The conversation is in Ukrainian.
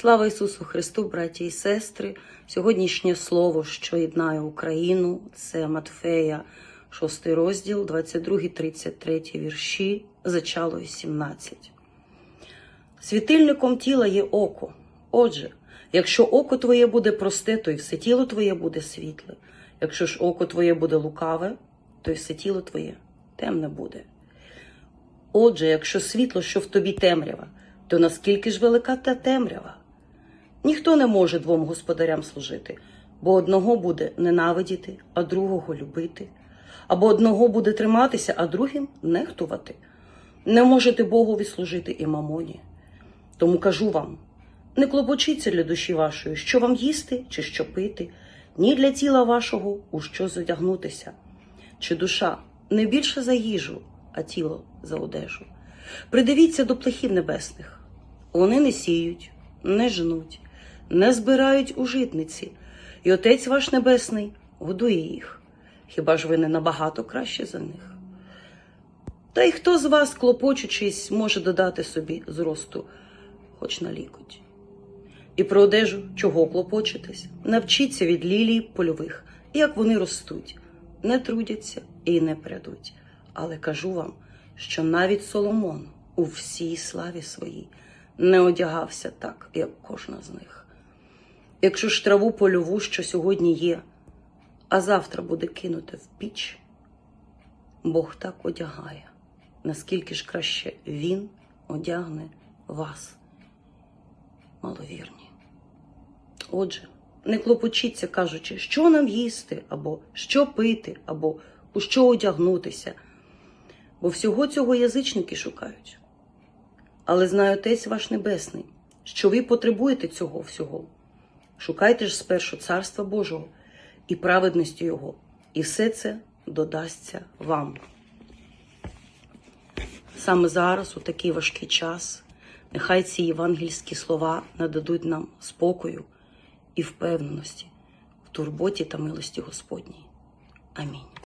Слава Ісусу Христу, браті і сестри! Сьогоднішнє слово, що єднає Україну, це Матфея, 6 розділ, 22-33 вірші, зачало 17. Світильником тіла є око. Отже, якщо око твоє буде просте, то й все тіло твоє буде світле. Якщо ж око твоє буде лукаве, то й все тіло твоє темне буде. Отже, якщо світло, що в тобі темрява, то наскільки ж велика та темрява? Ніхто не може двом господарям служити, бо одного буде ненавидіти, а другого любити, або одного буде триматися, а другим нехтувати. Не можете Богові служити і мамоні. Тому кажу вам: не клопочіться для душі вашої, що вам їсти чи що пити, ні для тіла вашого у що зодягнутися. Чи душа не більше за їжу, а тіло за одежу. Придивіться до птахів небесних. Вони не сіють, не жнуть, не збирають у житниці, і Отець ваш Небесний годує їх. Хіба ж ви не набагато краще за них? Та й хто з вас, клопочучись, може додати собі зросту, хоч на лікоть? І про одежу чого клопочитесь? Навчіться від лілій польових, як вони ростуть, не трудяться і не прядуть. Але кажу вам, що навіть Соломон у всій славі своїй не одягався так, як кожна з них. Якщо ж траву польову, що сьогодні є, а завтра буде кинуте в піч, Бог так одягає, наскільки ж краще Він одягне вас, маловірні. Отже, не клопочіться, кажучи, що нам їсти, або що пити, або у що одягнутися, бо всього цього язичники шукають. Але знає Отець ваш Небесний, що ви потребуєте цього всього. Шукайте ж спершу Царства Божого і праведності Його, і все це додасться вам. Саме зараз, у такий важкий час, нехай ці євангельські слова нададуть нам спокою і впевненості в турботі та милості Господній. Амінь.